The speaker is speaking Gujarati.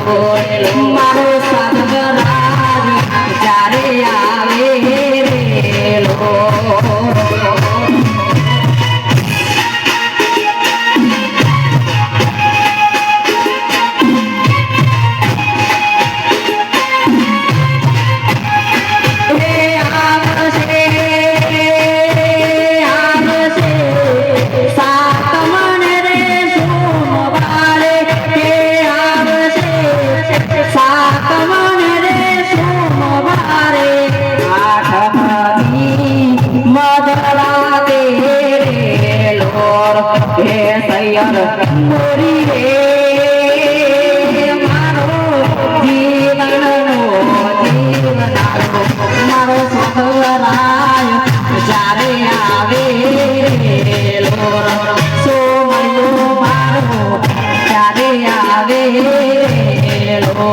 લોકોએ મારો સાથ કરાવી જ્યારે આ મોરી રે મારો જીવનારો મારો સુખવરાય જ્યારે આવે લોર સોમયો મારો ત્યારે આવે લો